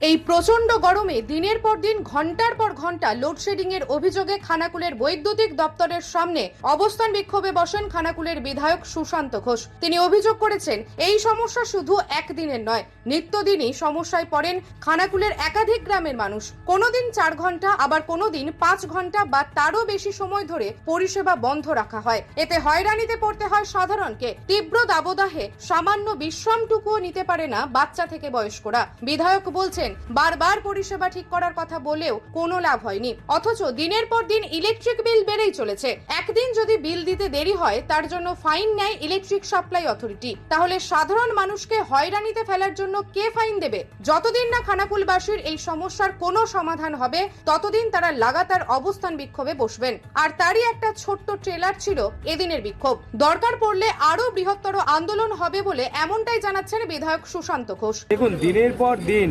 এই প্রচণ্ড গরমে দিনের পর দিন, ঘণ্টার পর ঘণ্টা লোডশেডিং এর অভিযোগে খানাকুলের বৈদ্যুতিক দপ্তরের সামনে অবস্থান বিক্ষোভে বসেন খানাকুলের বিধায়ক সুশান্ত ঘোষ। তিনি অভিযোগ করেছেন, এই সমস্যা শুধু একদিনের নয়, নিত্যদিনই সমস্যায় পড়েন খানাকুলের একাধিক গ্রামের মানুষ। কোনোদিন চার ঘণ্টা, আবার কোনোদিন পাঁচ ঘণ্টা বা তারও বেশি সময় ধরে পরিষেবা বন্ধ রাখা হয়। এতে হয়রানিতে পড়তে হয় সাধারণকে। তীব্র দাবদাহে সামান্য বিশ্রামটুকুও নিতে পারে না বাচ্চা থেকে বয়স্করা। বিধায়ক বলছেন, বারবার পরিষেবা ঠিক করার কথা বলেও কোনো লাভ হয়নি। অথচ দিনের পর দিন ইলেকট্রিক বিল বেড়েই চলেছে। একদিন যদি বিল দিতে দেরি হয়, তার জন্য ফাইন নেয় ইলেকট্রিক সাপ্লাই অথরিটি। তাহলে সাধারণ মানুষকে হয়রানিতে ফেলার জন্য কে ফাইন দেবে? যতদিন না খানাকুলবাসীর এই সমস্যার কোনো সমাধান হবে, ততদিন তারা লাগাতার অবস্থান বিক্ষোভে বসবেন। আর তারই একটা ছোট্ট ট্রেলার ছিল এদিনের বিক্ষোভ। দরকার পড়লে আরও বৃহত্তর আন্দোলন হবে বলে এমনটাই জানাচ্ছেন বিধায়ক সুশান্ত ঘোষ। দেখুন, দিনের পর দিন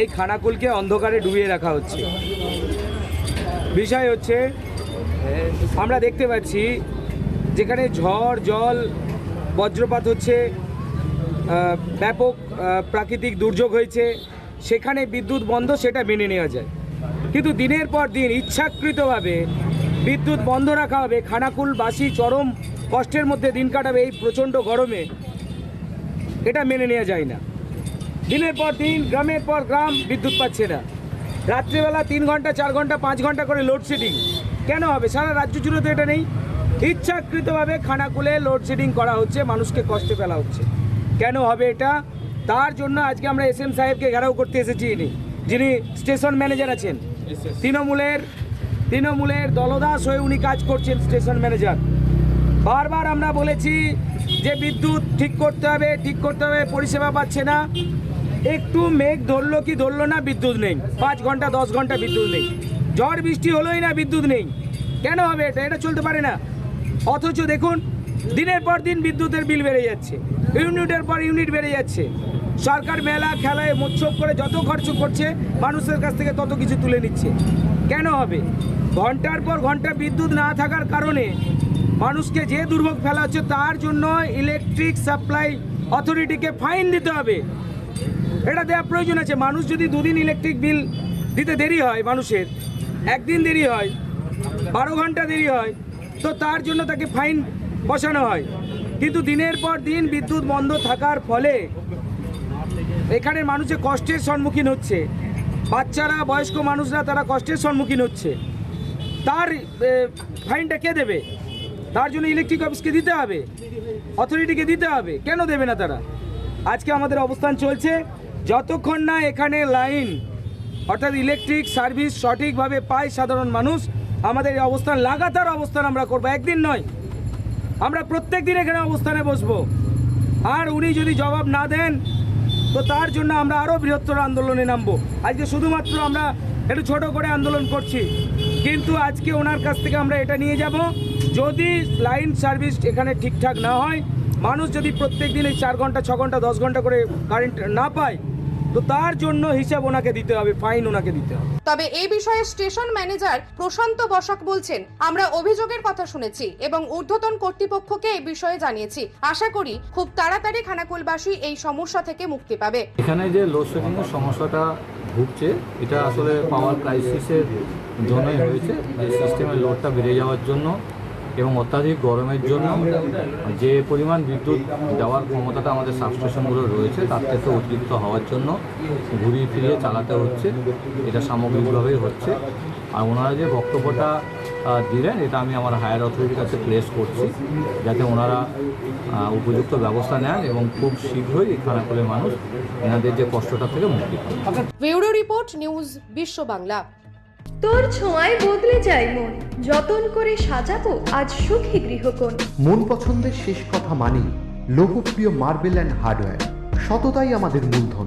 এই খানাকুলকে অন্ধকারে ডুবিয়ে রাখা হচ্ছে। বিষয় হচ্ছে, আমরা দেখতে পাচ্ছি যেখানে ঝড়, জল, বজ্রপাত হচ্ছে ব্যাপক প্রাকৃতিক দুর্যোগ হয়েছে, সেখানে বিদ্যুৎ বন্ধ, সেটা মেনে নেওয়া যায়। কিন্তু দিনের পর দিন ইচ্ছাকৃতভাবে বিদ্যুৎ বন্ধ রাখা হবে, খানাকুলবাসী চরম কষ্টের মধ্যে দিন কাটাবে এই প্রচণ্ড গরমে, এটা মেনে নেওয়া যায় না। দিনের পর দিন গ্রামের পর গ্রাম বিদ্যুৎ পাচ্ছে না। রাত্রিবেলা তিন ঘণ্টা চার ঘণ্টা পাঁচ ঘণ্টা করে লোডশেডিং কেন হবে? সারা রাজ্য জুড়ে তো এটা নেই। ইচ্ছাকৃতভাবে খানাকুলে লোডশেডিং করা হচ্ছে মানুষকে কষ্টে ফেলা হচ্ছে। কেন হবে এটা? তার জন্য আজকে আমরা এস এম সাহেবকে ঘেরাও করতে এসেছি ইনি। যিনি স্টেশন ম্যানেজার আছেন। তৃণমূলের তৃণমূলের দলদাস হয়ে উনি কাজ করছেন স্টেশন ম্যানেজার বারবার আমরা বলেছি যে বিদ্যুৎ ঠিক করতে হবে, ঠিক করতে হবে, পরিষেবা পাচ্ছে না। একটু মেঘ ধরলো কি ধরলো না বিদ্যুৎ নেই। পাঁচ ঘণ্টা, দশ ঘণ্টা বিদ্যুৎ নেই। ঝড়, বৃষ্টি হলোই না বিদ্যুৎ নেই। কেন হবে এটা? এটা চলতে পারে না। অথচ দেখুন, দিনের পর দিন বিদ্যুতের বিল বেড়ে যাচ্ছে। ইউনিটের পর ইউনিট বেড়ে যাচ্ছে। সরকার মেলা, খেলায় মোৎসব করে যত খরচ করছে, মানুষের কাছ থেকে তত কিছু তুলে নিচ্ছে। কেন হবে? ঘণ্টার পর ঘণ্টা বিদ্যুৎ না থাকার কারণে মানুষকে যে দুর্ভোগ ফেলা হচ্ছে তার জন্য ইলেকট্রিক সাপ্লাই অথরিটিকে ফাইন দিতে হবে। এটা দেওয়া প্রয়োজন আছে। মানুষ যদি দুদিন ইলেকট্রিক বিল দিতে দেরি হয় মানুষের, একদিন দেরি হয়, বারো ঘণ্টা দেরি হয়, তো তার জন্য তাকে ফাইন বসানো হয়। কিন্তু দিনের পর দিন বিদ্যুৎ বন্ধ থাকার ফলে এখানে মানুষের কষ্টের সম্মুখীন হচ্ছে। বাচ্চারা, বয়স্ক মানুষরা তারা কষ্টের সম্মুখীন হচ্ছে। তার ফাইনটা কে দেবে? তার জন্য ইলেকট্রিক অফিসকে দিতে হবে? অথরিটিকে দিতে হবে? কেন দেবে না তারা? আজকে আমাদের অবস্থান চলছে যতক্ষণ না এখানে লাইন অর্থাৎ ইলেকট্রিক সার্ভিস সঠিকভাবে পায় সাধারণ মানুষ, আমাদের এই অবস্থান, লাগাতার অবস্থান আমরা করব, একদিন নয়। আমরা প্রত্যেক দিন এখানে অবস্থানে বসবো। আর উনি যদি জবাব না দেন, তো তার জন্য আমরা আরও বৃহত্তর আন্দোলনে নামবো। আজকে শুধুমাত্র আমরা একটু ছোট করে আন্দোলন করছি। কিন্তু আজকে ওনার কাছ থেকে আমরা এটা নিয়ে যাব। যদি লাইন সার্ভিস এখানে ঠিকঠাক না হয় মানুষ যদি প্রত্যেক দিন এই চার ঘণ্টা ছ ঘণ্টা দশ ঘণ্টা করে কারেন্ট না পায় তো তার জন্য হিসাব ওনাকে দিতে হবে ফাইন ওনাকে দিতে হবে। তবে এই বিষয়ে স্টেশন ম্যানেজার প্রশান্ত বসাক বলছেন আমরা অভিযোগের কথা শুনেছি এবং ঊর্ধ্বতন কর্তৃপক্ষকে এই বিষয়ে জানিয়েছি। আশা করি খুব তাড়াতাড়ি খানাকুলবাসী এই সমস্যা থেকে মুক্তি পাবে। এখানে যে লোডশেডিংয়ের সমস্যাটা ভুগছে। এটা আসলে পাওয়ার ক্রাইসিসের জন্যই হয়েছে। যে সিস্টেমের লোডটা বেড়ে যাওয়ার জন্য এবং অত্যাধিক গরমের জন্য যে পরিমাণ বিদ্যুৎ দেওয়ার ক্ষমতাটা আমাদের সাবস্টেশনগুলো রয়েছে, তার থেকে অতিরিক্ত হওয়ার জন্য ঘুরিয়ে ফিরিয়ে চালাতে হচ্ছে। এটা সামগ্রিকভাবেই হচ্ছে। আর ওনারা যে বক্তব্যটা দিলেন এটা আমি আমার হায়ার অথরিটির কাছে প্লেস করছি যাতে ওনারা উপযুক্ত ব্যবস্থা নেন এবং খুব শীঘ্রই এই খানাকুলের মানুষ এনাদের যে কষ্টটা থেকে মুক্তি ব্যুরো রিপোর্ট নিউজ বিশ্ব বাংলা। তোর ছোঁয়ায় বদলে যায় মন যতন করে সাজাবো আজ সুখী গৃহকোণ। মন পছন্দের শেষ কথা মানি লোকপ্রিয় মার্বেল অ্যান্ড হার্ডওয়্যার সততাই আমাদের মূলধন।